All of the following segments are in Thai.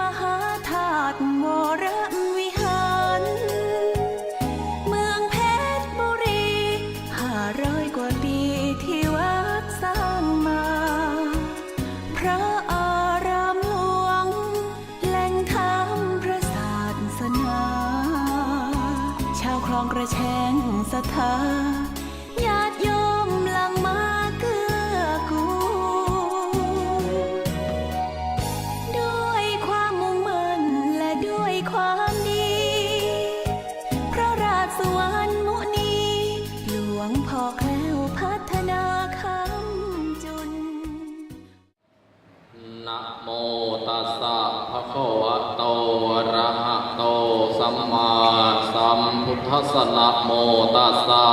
มหาธาตุวร ทัสสนะโมตัสสะ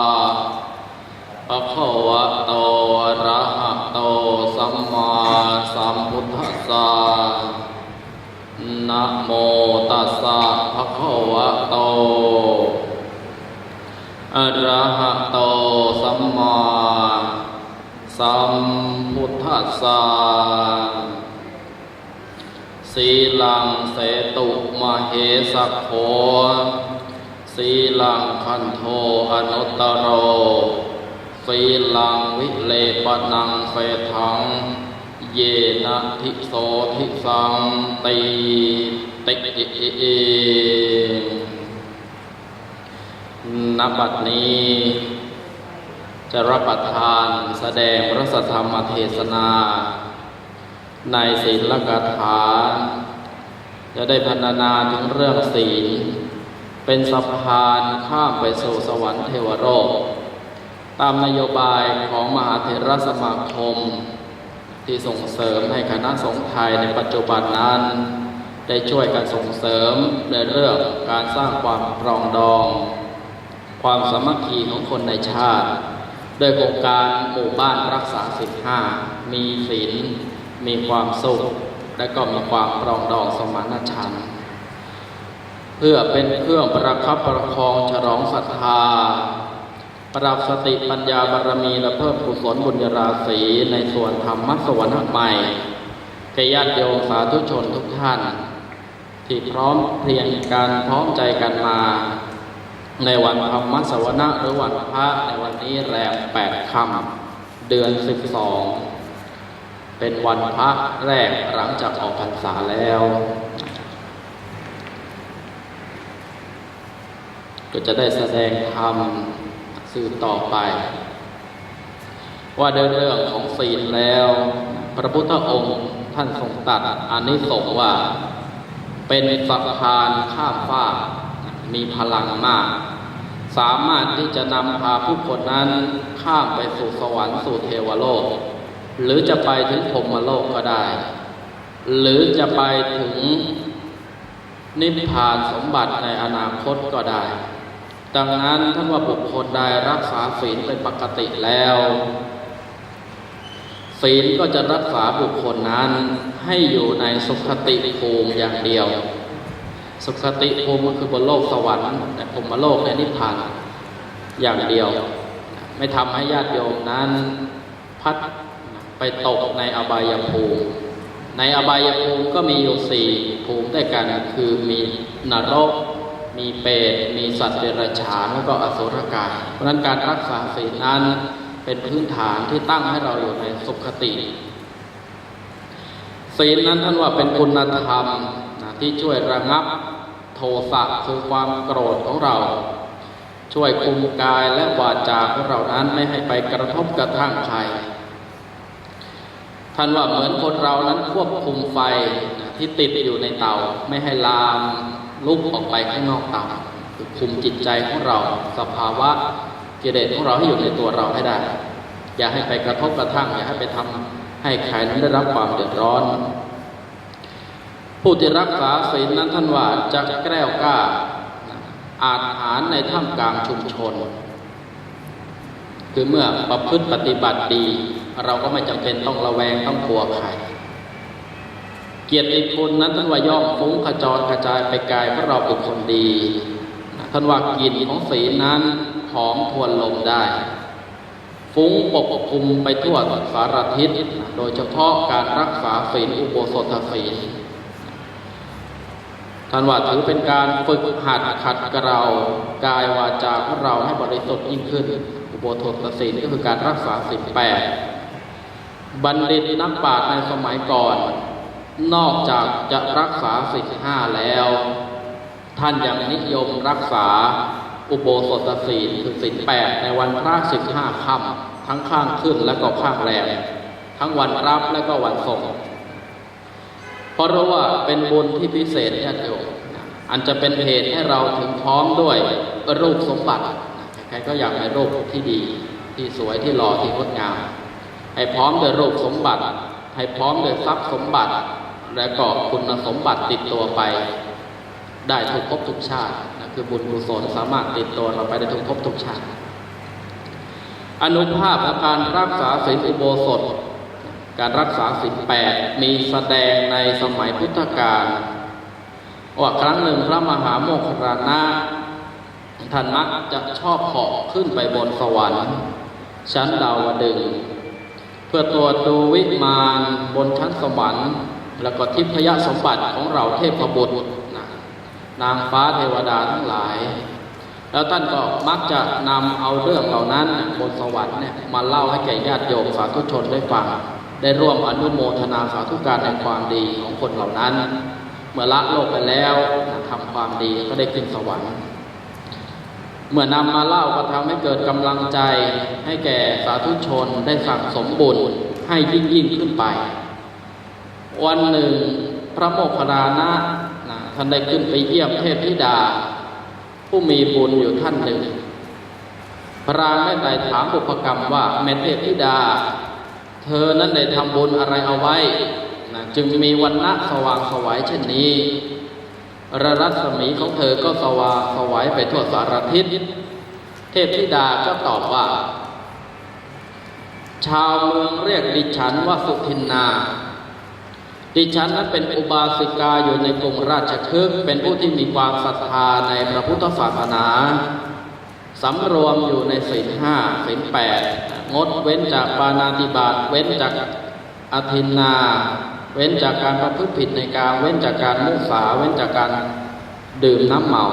ภะคะวะโตอะระหะโตสัมมาสัมพุทธัสสะนะโมตัสสะภะคะวะโตอะระหะโตสัมมาสัมพุทธัสสะสีลังเสตุมเหสักโข สีลังคันโทอนุตตโร สีลังวิเลปนังเสถัง เยนะทิโสทิสังตีติเอณบัดนี้ จะรับประทานแสดงพระสัทธรรมเทศนา ในศีลกถา จะได้พัฒนาถึงเรื่องศีล เป็นสะพานข้ามไปสู่สวรรค์เทวโลกตามนโยบายของมหาเถรสมาคม ที่ส่งเสริมให้คณะสงฆ์ไทยในปัจจุบันนั้น ได้ช่วยกันส่งเสริมในเรื่องการสร้างความปรองดอง ความสามัคคีของคนในชาติ โดยโครงการหมู่บ้านรักษาศีลห้ามีศีลมีความสุข และก็มีความปรองดองสมานฉันท์ เพื่อเป็นเครื่องประคับประคองฉลองศรัทธา ปรับสติปัญญาบารมีและเพิ่มกุศลบุญราศีในส่วนธรรมสวรรค์ใหม่แก่ญาติโยมสาธุชนทุกท่าน ที่พร้อมเพรียงกันพร้อมใจกันมา ในวันธรรมสวนะหรือวันพระในวันนี้แรมแปดค่ำเดือนสิบสองเป็นวันพระแรกหลังจากออกพรรษาแล้ว ก็จะได้แสดงธรรมสื่อต่อไป ว่าด้วยเรื่องของศีลแล้ว พระพุทธองค์ท่านทรงตรัดอานิสงส์ว่า เป็นสะพานข้ามฟ้ากมีพลังมาก สามารถที่จะนำพาผู้คนนั้นข้ามไปสู่สวรรค์สู่เทวโลก หรือจะไปถึงพรมโลกก็ได้ หรือจะไปถึงนิพพานสมบัติในอนาคตก็ได้ ดังนั้นท่านว่าบุคคลใดรักษาศีลเป็นปกติแล้ว ศีลก็จะรักษาบุคคลนั้นให้อยู่ในสุขติภูมิอย่างเดียว สุขติภูมิก็คือบนโลกสวรรค์ในพรหมโลกในนิพพานอย่างเดียว ไม่ทำให้ญาติโยมนั้นพัดไปตกในอบายภูมิในอบายภูมิก็มีอยู่สี่ภูมิด้วยกันคือมีนรก มีเปรตมีสัตว์เดรัจฉานแล้วก็อสุรกาย เพราะนั้นการรักษาศีลนั้นเป็นพื้นฐานที่ตั้งให้เราอยู่ในสุขติ ศีลนั้นท่านว่าเป็นคุณธรรมนะที่ช่วยระงับโทสะคือความโกรธของเรา ช่วยคุมกายและวาจาของเรานั้นไม่ให้ไปกระทบกระทั่งใครท่านว่าเหมือนคนเรานั้นควบคุมไฟที่ติดอยู่ในเตาไม่ให้ลาม ลุกออกไปข้างนอกตาคือคุมจิตใจของเรา สภาวะกิเลสของเราให้อยู่ในตัวเราให้ได้ อย่าให้ไปกระทบกระทั่งอย่าให้ไปทำให้ใครนั้นได้รับความเดือดร้อน ผู้ที่รักษาศีลนั้นท่านว่าจะแกล้วกล้า อาจหารในท่ามกลางชุมชน คือเมื่อประพฤติปฏิบัติดี เราก็ไม่จำเป็นต้องระแวงต้องกลัวใคร เกียรติคุณนั้นท่านว่าย่อมฟุ้งขจรกระจายไปไกลเพราะเราเป็นคนดีท่านว่ากลิ่นของศีลนั้นหอมทวนลมได้ ฟุ้งปกคลุมไปทั่วสารทิศโดยเฉพาะการรักษาศีลอุโบสถศีลท่านว่าถือเป็นการฝึกหัดขัดเกลากายวาจาของเราให้บริสุทธิ์ยิ่งขึ้น อุโบสถศีลก็คือการรักษาศีลแปดบัณฑิตนักปราชญ์ในสมัยก่อน นอกจากจะรักษาศีลห้าแล้ว ท่านยังนิยมรักษาอุโบสถศีลคือศีลแปดในวันพระสิบห้าค่ำทั้งข้างขึ้นและก็ข้างแรมทั้งวันรับและก็วันส่งเพราะรู้ว่าเป็นบุญที่พิเศษญาติโยมอันจะเป็นเหตุให้เราถึงพร้อมด้วยรูปสมบัติใครก็อยากให้รูปที่ดี ที่สวยที่หล่อที่งดงามให้พร้อมด้วยรูปสมบัติให้พร้อมด้วยทรัพย์สมบัติ และก็คุณสมบัติติดตัวไป ได้ทุกภพทุกชาตินะคือบุญกุศลสามารถติดตัวเราไปได้ทุกภพทุกชาติ อนุภาพของการรักษาศีลอุโบสถ การรักษาศีลแปดมีแสดงในสมัยพุทธกาลว่าครั้งหนึ่งพระมหาโมคคลานะท่านมักจะชอบเหาะขึ้นไปบนสวรรค์ชั้นดาวดึง เพื่อตรวจดูวิมานบนชั้นสวรรค์ แล้วก็ทิพยสมบัติของเราเทพบุตรนะนางฟ้าเทวดาทั้งหลาย แล้วท่านก็มักจะนำเอาเรื่องเหล่านั้นบนสวรรค์เนี่ยมาเล่าให้แก่ญาติโยมสาธุชนได้ฟังได้ร่วมอนุโมทนาสาธุการในความดีของคนเหล่านั้น เมื่อละโลกไปแล้วทำความดีก็ได้ขึ้นสวรรค์เมื่อนำมาเล่าก็ทำให้เกิดกำลังใจให้แก่สาธุชนได้สั่งสมบุญให้ยิ่งยิ่งขึ้นไป วันหนึ่งพระโมคคัลลานะนะท่านได้ขึ้นไปเยี่ยมเทพธิดา ผู้มีบุญอยู่ท่านหนึ่ง พระรามได้ไต่ถามบุพกรรมว่าแม่เทพธิดา เธอนั้นได้ทำบุญอะไรเอาไว้นะจึงมีวันณะสว่างสวัยเช่นนี้ระรัศมีของเธอก็สว่างสวัยไปทั่วสารทิศ เทพธิดาก็ตอบว่า ชาวเมืองเรียกดิฉันว่าสุทินนา ดิฉันนั้นเป็นอุบาสิกาอยู่ในกรุงราชคฤห์เป็นผู้ที่มีความศรัทธาในพระพุทธศาสนาสำรวมอยู่ในศีลห้าศีลแปดงดเว้นจากปานาติบาตเว้นจากอธินนา เว้นจากการประพฤติผิดในการเว้นจากการมุสาเว้นจากการดื่มน้ำเมา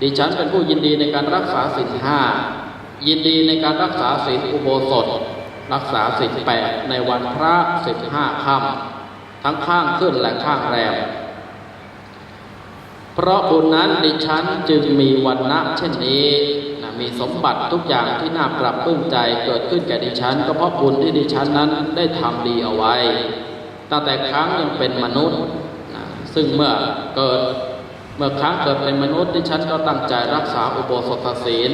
ดิฉันเป็นผู้ยินดีในการรักษาศีลห้ายินดีในการรักษาศีลอุโบสถ รักษาศีลแปดในวันพระสิบห้าค่ำ ทั้งข้างขึ้นและข้างแรม เพราะบุญนั้นดิฉันจึงมีวันณะเช่นนี้นะมีสมบัติทุกอย่างที่น่าปรับปลื้มใจเกิดขึ้นแก่ดิฉัน ก็เพราะบุญที่ดิฉันนั้นได้ทำดีเอาไว้ ตั้งแต่ครั้งยังเป็นมนุษย์นะซึ่งเมื่อเกิดเมื่อครั้งเกิดเป็นมนุษย์ดิฉันก็ตั้งใจรักษาอุโบสถศีล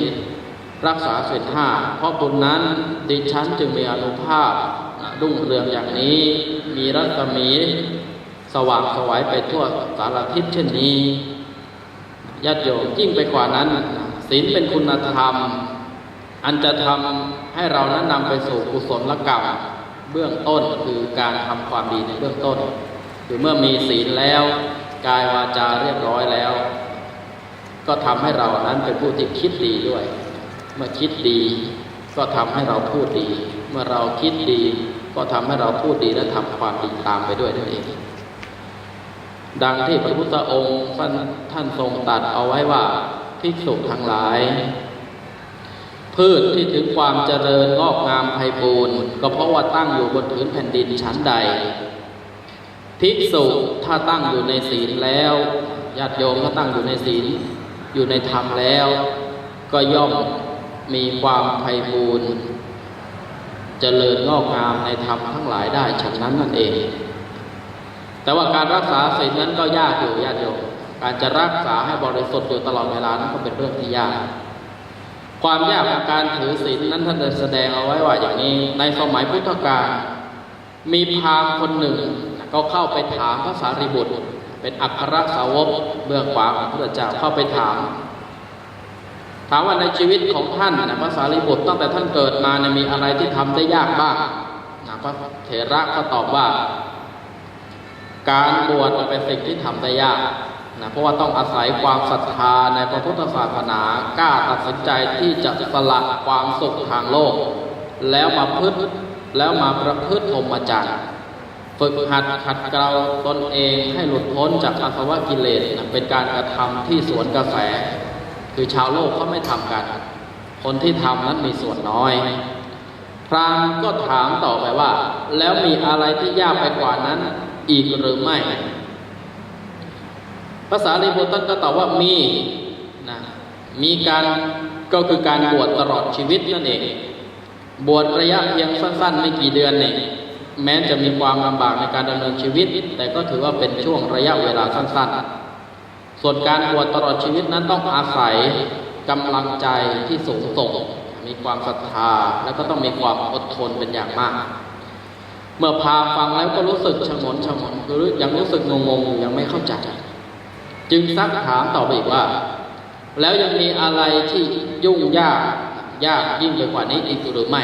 รักษาศีลห้าเพราะบุญนั้นดิฉันจึงมีอนุภาพ รุ่งเรืองอย่างนี้ มีรัศมีสว่างสวัยไปทั่วสารทิศเช่นนี้ญาติโยมยิ่งไปกว่านั้นศีลเป็นคุณธรรม อันจะทำให้เรานั้นนำไปสู่กุศลกรรมเบื้องต้นคือการทำความดีในเบื้องต้น คือเมื่อมีศีลแล้วกายวาจาเรียบร้อยแล้ว ก็ทำให้เรานั้นเป็นผู้ที่คิดดีด้วย เมื่อคิดดี ก็ทำให้เราพูดดี เมื่อเราคิดดี ก็ทำให้เราพูดดีและทำความดีตามไปด้วยนั่นเอง ดังที่พระพุทธองค์ท่านท่านทรงตรัดเอาไว้ว่าภิกษุทั้งหลาย พืชที่ถึงความเจริญงอกงามไพบูรณ์ก็เพราะว่าตั้งอยู่บนผืนแผ่นดินชั้นใด ภิกษุถ้าตั้งอยู่ในศีลแล้วญาติโยมถ้าตั้งอยู่ในศีลอยู่ในธรรมแล้ว ก็ย่อมมีความไพบูรณ์ เจริญงอกงามในธรรมทั้งหลายได้ฉะนั้นนั่นเอง แต่ว่าการรักษาศีลนั้นก็ยากอยู่ญาติโยมการจะรักษาให้บริสุทธิ์อยู่ตลอดเวลานั้นก็เป็นเรื่องที่ยาก ความยากของการถือศีลนั้นท่านได้แสดงเอาไว้ว่าอย่างนี้ ในสมัยพุทธกาลมีพราหมณ์คนหนึ่ง ก็เข้าไปถามพระสารีบุตร เป็นอัครสาวกเบื้องขวาของพระเจ้าเข้าไปถาม ถามว่าในชีวิตของท่านนะพระสารีบุตรตั้งแต่ท่านเกิดมาเนี่ยมีอะไรที่ทำได้ยากบ้างนะพระเถระก็ตอบว่า การบวชเป็นสิ่งที่ทำได้ยากนะเพราะว่าต้องอาศัยความศรัทธาในพระพุทธศาสนากล้าตัดสินใจที่จะสละความสุขทางโลก แล้วมาพึ่แล้วมาประพฤติพรหมจรรย์ฝึกหัดขัดเกลาตนเองให้หลุดพ้นจากอาสวะกิเลสนะเป็นการกระทำที่สวนกระแส คือชาวโลกเขาไม่ทำกัน คนที่ทำนั้นมีส่วนน้อย พรามก็ถามต่อไปว่า แล้วมีอะไรที่ยากไปกว่านั้นอีกหรือไม่ภาษาลีบุตรท่านก็ตอบว่ามีนะมีการก็คือการบวชตลอดชีวิตนั่นเอง บวชระยะเพียงสั้น ๆ ไม่กี่เดือนนี่แม้จะมีความลำบากในการดำเนินชีวิต แต่ก็ถือว่าเป็นช่วงระยะเวลาสั้น ๆ ส่วนการบวชตลอดชีวิตนั้นต้องอาศัยกำลังใจที่สูงส่งมีความศรัทธาและก็ต้องมีความอดทนเป็นอย่างมาก เมื่อพาฟังแล้วก็รู้สึกชงนชงนคือยังรู้สึกงงๆอยู่ยังไม่เข้าใจ จึงซักถามต่อไปอีกว่า แล้วยังมีอะไรที่ยุ่งยากยากยิ่งไปกว่านี้อีกหรือไม่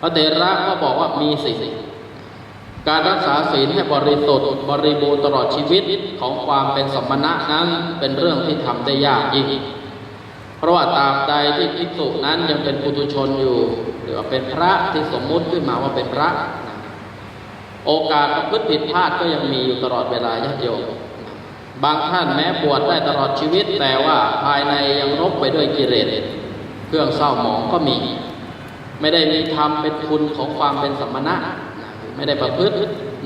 พระเถระก็บอกว่ามีสิ่ง การรักษาศีลให้บริสุทธิ์บริบูรณ์ตลอดชีวิตของความเป็นสมณะนั้นเป็นเรื่องที่ทำได้ยากยิ่ง เพราะว่าตาบใดที่ภิกษุนั้นยังเป็นปุถุชนอยู่ หรือว่าเป็นพระที่สมมุติขึ้นมาว่าเป็นพระ โอกาสประพฤติผิดพลาดก็ยังมีอยู่ตลอดเวลาญาติโยมบางท่านแม้บวชได้ตลอดชีวิต แต่ว่าภายในยังรบไปด้วยกิเลสเครื่องเศร้าหมองก็มี ไม่ได้มีธรรมเป็นคุณของความเป็นสมณนะ ไม่ได้ประพฤติ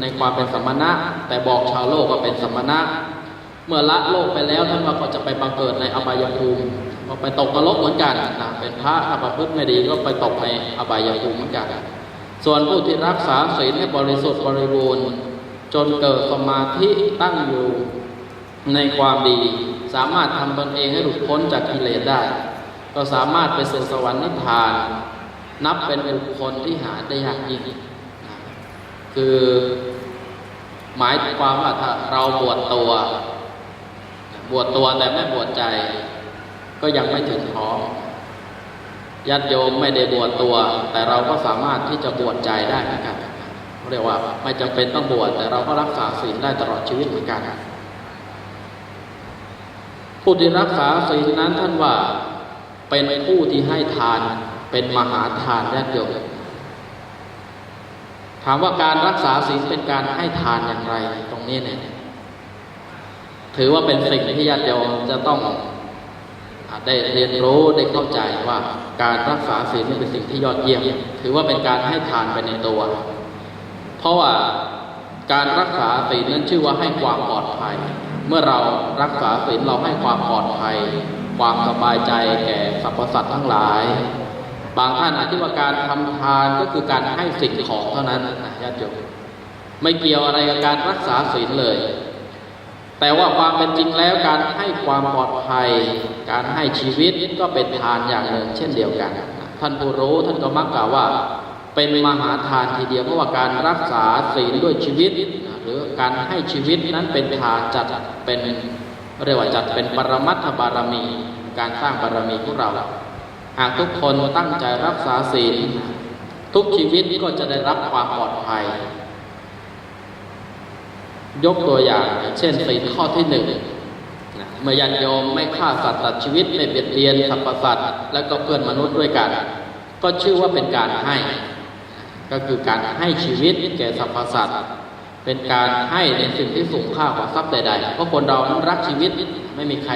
ในความเป็นสมณะ แต่บอกชาวโลกว่าเป็นสมณะ เมื่อละโลกไปแล้วท่านว่าก็จะไปบังเกิดในอบายภูมิไปตกนรกเหมือนกันนะเป็นพระถ้าประพฤติไม่ดีก็ไปตกในอบายภูมิเหมือนกันส่วนผู้ที่รักษาศีลให้บริสุทธิ์บริบูรณ์จนเกิดสมาธิตั้งอยู่ในความดี สามารถทำตนเองให้หลุดพ้นจากกิเลสได้ ก็สามารถไปสู่สวรรค์นิพพาน นับเป็นบุคคลที่หาได้ยากยิ่ง คือหมายความว่าถ้าเราบวชตัว บวชตัวแต่ไม่บวชใจ ก็ยังไม่ถึงพร้อมญาติโยมไม่ได้บวชตัว แต่เราก็สามารถที่จะบวชใจได้เหมือนกันเรียกว่าไม่จำเป็นต้องบวชแต่เราก็รักษาศีลได้ตลอดชีวิตเหมือนกันผู้ที่รักษาศีลนั้นท่านว่าเป็นผู้ที่ให้ทานเป็นมหาทานญาติโยม ถามว่าการรักษาศีลเป็นการให้ทานอย่างไรตรงนี้เนี่ยถือว่าเป็นสิ่งที่ญาติโยมจะต้องได้เรียนรู้ได้เข้าใจว่าการรักษาศีลนี่เป็นสิ่งที่ยอดเยี่ยม ถือว่าเป็นการให้ทานไปในตัว เพราะว่าการรักษาศีลนั้นชื่อว่าให้ความปลอดภัย เมื่อเรารักษาศีลเราให้ความปลอดภัย ความสบายใจแก่สรรพสัตว์ทั้งหลาย บางท่านอาจจะว่าการทำทานก็คือการให้สิ่งของเท่านั้นนะญาติโยมไม่เกี่ยวอะไรกับการรักษาศีลเลย แต่ว่าความเป็นจริงแล้วการให้ความปลอดภัย การให้ชีวิตก็เป็นทานอย่างหนึ่งเช่นเดียวกัน ท่านผู้รู้ท่านก็มักกล่าวว่า เป็นมหาทานทีเดียวเพราะว่าการรักษาศีลด้วยชีวิต หรือการให้ชีวิตนั้นเป็นทานจัดเป็นเรียกว่าจัดเป็นปรมัตถบารมี การสร้างบารมีของเรา หากทุกคนตั้งใจรักษาศีลทุกชีวิตก็จะได้รับความปลอดภัย ยกตัวอย่าง เช่นศีลข้อที่หนึ่งเมื่อยันโยมไม่ฆ่าสัตว์ตัดชีวิตไม่เบียดเบียนสรรพสัตว์และก็เพื่อนมนุษย์ด้วยกัน ก็ชื่อว่าเป็นการให้ ก็คือการให้ชีวิตแก่สรรพสัตว์เป็นการให้ในสิ่งที่สูงค่ากว่าทรัพย์ใดๆเพราะคนเรานั้นรักชีวิตไม่มีใคร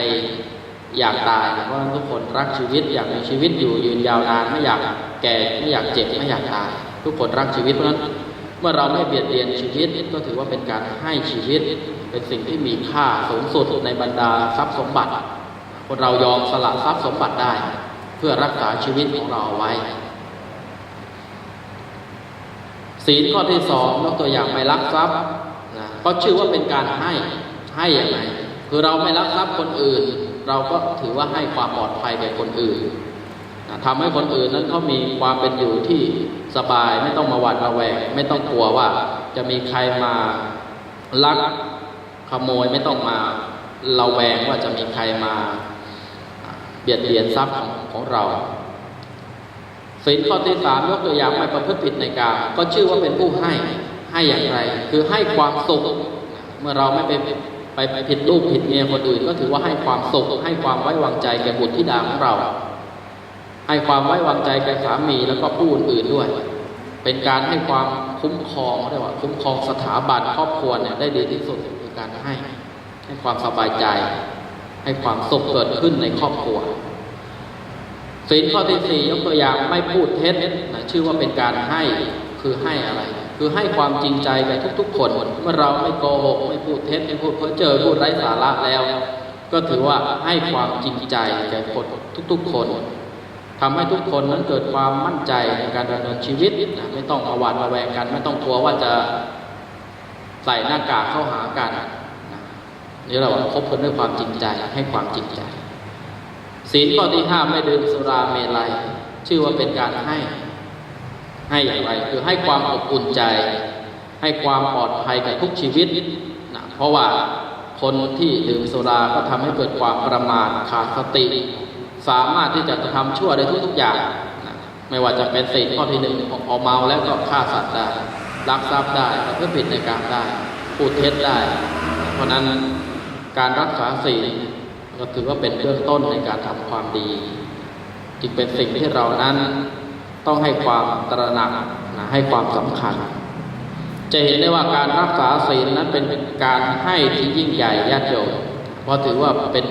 อยากตายเพราะทุกคนรักชีวิตอยากมีชีวิตอยู่ยืนยาวนานไม่อยากแก่ไม่อยากเจ็บไม่อยากตาย ทุกคนรักชีวิตเพราะนั้นเมื่อเราไม่เบียดเบียนชีวิตก็ถือว่าเป็นการให้ชีวิตเป็นสิ่งที่มีค่าสูงสุดในบรรดาทรัพย์สมบัติ คนเรายอมสละทรัพย์สมบัติได้ เพื่อรักษาชีวิตของเราเอาไว้ ศีลข้อที่สองยกตัวอย่างไม่ลักทรัพย์นะก็ชื่อว่าเป็นการให้ให้อย่างไรคือเราไม่ลักทรัพย์คนอื่น เราก็ถือว่าให้ความปลอดภัยแก่คนอื่นนะทำให้คนอื่นนั้นเขามีความเป็นอยู่ที่สบายไม่ต้องมาหวาดระแวงไม่ต้องกลัวว่า จะมีใครมาลักขโมยไม่ต้องมาระแวงว่าจะมีใครมาเบียดเบียนทรัพย์ของของเราศีลข้อที่สามยกตัวอย่างไม่ประพฤติผิดในกามก็ชื่อว่าเป็นผู้ให้ให้อย่างไร คือให้ความสุขเมื่อเราไม่ไป ไปไปผิดลูกผิดเมียคนอื่น ก็ถือว่าให้ความสุขให้ความไว้วางใจแก่บุตรธิดาของเรา ให้ความไว้วางใจแก่สามีแล้วก็ผู้อื่นๆด้วย เป็นการให้ความคุ้มครองเรียกว่า คุ้มครองสถาบันครอบครัวเนี่ยได้ดีที่สุดคือการให้ ให้ความสบายใจ ให้ความสุขเกิดขึ้นในครอบครัวศีลข้อที่สี่ยกตัวอย่างไม่พูดเท็จชื่อว่าเป็นการให้คือให้อะไร คือให้ความจริงใจแก่ทุก ๆ คนเมื่อเราไม่โกหกไม่พูดเท็จไม่พูดเพ้อเจ้อพูดไร้สาระแล้ว ก็ถือว่าให้ความจริงใจแก่คนทุก ๆ คนทำให้ทุกคนนั้นเกิดความมั่นใจในการดำเนินชีวิตนะไม่ต้องมาวาดระแวงกัน ไม่ต้องกลัวว่าจะใส่หน้ากากเข้าหากันนี่เราว่าคบกันด้วยความจริงใจให้ความจริงใจศีลข้อที่ห้าไม่ดื่มสุราเมลัย ชื่อว่าเป็นการให้ ให้อย่างไร คือให้ความอบอุ่นใจ ให้ความปลอดภัยกับทุกชีวิตนะเพราะว่าคนที่ดื่มสุราก็ทำให้เกิดความประมาทขาดสติ สามารถที่จะทำชั่วได้ทุกๆอย่างนะไม่ว่าจะเป็นศีลข้อที่หนึ่งพอเมาแล้วก็ฆ่าสัตว์ได้ลักทรัพย์ได้ประพฤติผิดในการได้พูดเท็จได้ เพราะฉะนั้นการรักษาศีลก็ถือว่าเป็นเบื้องต้นในการทำความดี จึงเป็นสิ่งที่เรานั้น ต้องให้ความตระหนักนะให้ความสำคัญ จะเห็นได้ว่าการรักษาศีลนั้นเป็นการให้ที่ยิ่งใหญ่ญาติโยมเพราะถือว่าเป็น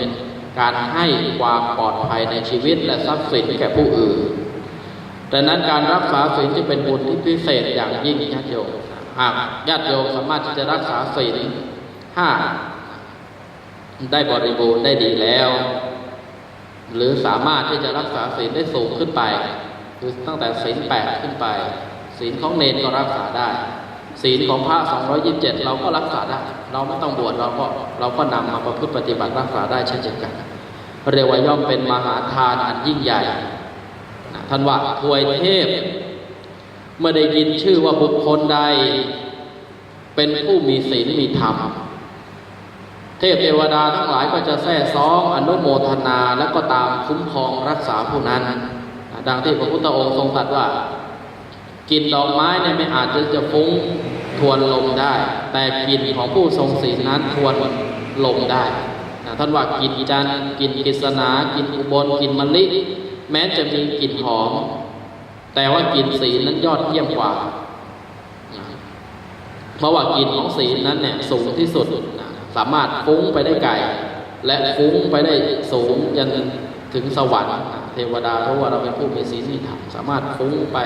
การให้ความปลอดภัยในชีวิตและทรัพย์สินแก่ผู้อื่นดังนั้นการรักษาศีลจะเป็นบุญที่พิเศษอย่างยิ่งญาติโยมหากญาติโยมสามารถที่จะรักษาศีลห้าได้บริบูรณ์ได้ดีแล้ว หรือสามารถที่จะรักษาศีลได้สูงขึ้นไป คือตั้งแต่ศีลแปดขึ้นไป ศีลของเนรก็รักษาได้ ศีลของพระ227 เราก็รักษาได้ เราไม่ต้องบวชเราก็เราก็นำมาประพฤติปฏิบัติรักษาได้เช่นเดียวกัน เรียกว่าย่อมเป็นมหาทานอันยิ่งใหญ่ท่านว่าทวยเทพ เมื่อได้ยินชื่อว่าบุคคลใด เป็นผู้มีศีลมีธรรมเทพเทวดาทั้งหลายก็จะแท้ซ้องอนุโมทนาและก็ตามคุ้มครองรักษาผู้นั้น ดังที่พระพุทธองค์ทรงตรัสว่า กินดอกไม้เนี่ยไม่อาจจะจะฟุ้งทวนลมได้ แต่กลิ่นของผู้ทรงศีลนั้นทวนลมได้นะท่านว่ากินจันทร์กินกฤษณากินอุบลกินมะลิ แม้จะมีกลิ่นหอม แต่ว่ากลิ่นศีลนั้นยอดเยี่ยมกว่าเพราะว่ากลิ่นของศีลนั้นเนี่ยสูงที่สุดสามารถฟุ้งไปได้ไกลและฟุ้งไปได้สูงยัน ถึงสวรรค์เทวดารู้ว่าเราเป็นผู้มีศีลมีธรรมสามารถฟุ้งไป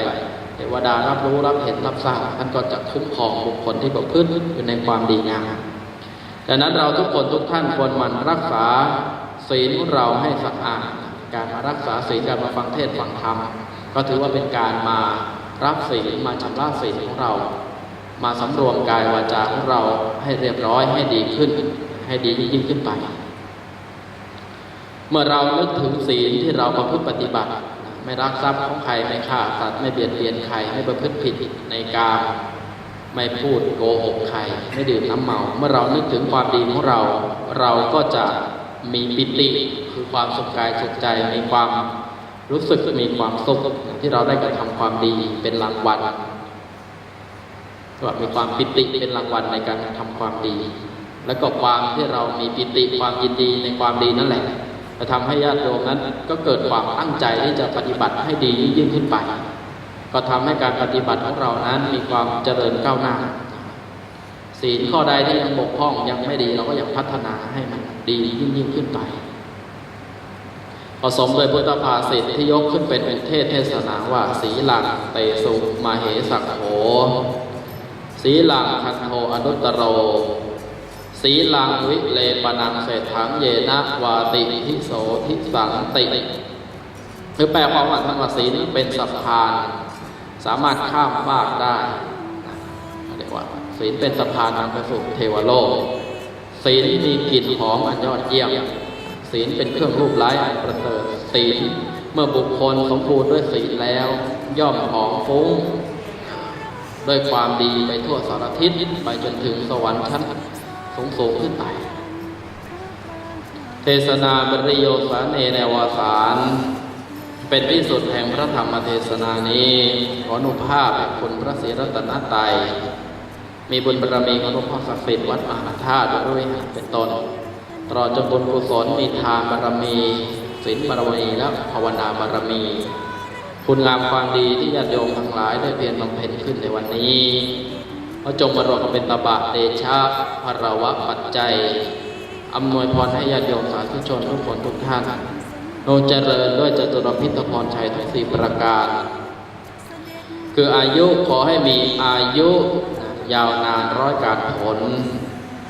เทวดารับรู้รับเห็นรับทราบท่านก็จะคุ้มครองบุคคลที่ประพฤติอยู่ในความดีงามดังนั้นเราทุกคนทุกท่านควรมันรักษาศีลของเราให้สะอาดการมารักษาศีลการมาฟังเทศฟังธรรมก็ถือว่าเป็นการมารับศีลมาชำระศีลของเรา มาสำรวมกายวาจาของเราให้เรียบร้อยให้ดีขึ้น ให้ดียิ่งขึ้นไป เมื่อเรานึกถึงศีลที่เราประพฤติปฏิบัติ ไม่รักทรัพย์ของใครไม่ฆ่าสัตว์ไม่เบียดเบียนใครไม่ประพฤติผิดในกามไม่พูดโกหกใครไม่ดื่มน้ำเมา เมื่อเรานึกถึงความดีของเรา เราก็จะมีปิติคือความสุขกายสุขใจมีความรู้สึกมีความสุขที่เราได้กระทำความดีเป็นรางวัลว่ามีความปิติเป็นรางวัลในการทำความดี แล้วก็ความที่เรามีปิติความยินดีในความดีนั่นแหละ จะทำให้ญาติโยมนั้นก็เกิดความตั้งใจที่จะปฏิบัติให้ดียิ่งขึ้นไป ก็ทำให้การปฏิบัติของเรานั้นมีความเจริญก้าวหน้าศีลข้อใดที่ยังบกพร่องยังไม่ดีเราก็อยากพัฒนาให้มันดียิ่งยิ่งขึ้นไป ผสมโดยพุทธภาษิตที่ยกขึ้นเป็นเทศเทศนาว่า สีหลังเตสุมาเหสักโขสีลังคันโทอนุตโร สีลังวิเลปนังเศรษฐังเยนะวาติทิโสทิสังติคือแปลความว่าธรรมศีลเป็นสะพาน สามารถข้ามฟากได้เรียกว่าศีลเป็นสะพานนำไปสู่เทวโลกศีลมีกลิ่นหอมอันยอดเยี่ยมศีลเป็นเครื่องรูปไร้อันประเสริฐศีลเมื่อบุคคลสมบูรณ์ด้วยศีลแล้ว ย่อมหอมฟุ้งด้วยความดีไปทั่วสารทิศไปจนถึงสวรรค์ชั้น สูงสูงขึ้นไป เทศนาบริโยสาเนในวาสารเป็นที่สุดแห่งพระธรรมเทศนานี้ขออนุภาพแห่งคุณพระศรีรัตนตรัยมีบุญบารมีของหลวงพ่อศักดิ์สิทธิ์วัดมหาธาตุด้วยเป็นต้นตลอดจนบุญกุศลมีทานบารมีศีลบารมีและภาวนาบารมี คุณคุณงามความดีที่ญาติโยมทั้งหลายได้เพียรบำเพ็ญขึ้นในวันนี้ พระจงบรวมเป็นตบะเดชะพรวะปัจจัยอำนวยพรให้ญาติโยมสาธุชนทุกคนทุกท่านโนเจริญด้วยจตุรพิทพรชัยทั้งสี่ประการ คืออายุขอให้มีอายุยาวนานร้อยการผล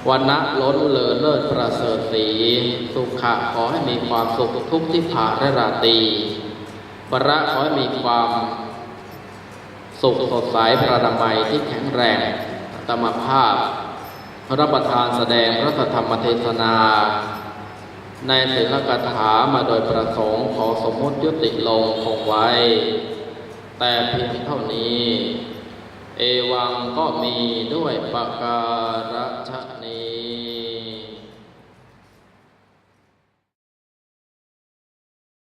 วันนะล้นเลอเลิศประเสริฐสีสุขะขอให้มีความสุขทุกที่ผ่าและราตรีวระขอให้มีความ สุขสดใสพระนามัยที่แข็งแรงตมภาพรัประทานแสดงพระธรรมเทศนา ในศิลกถามาโดยประสงค์ขอสมมติยุติลงคงไว้ แต่เพียงเท่านี้ เอวังก็มีด้วยประการฉนี้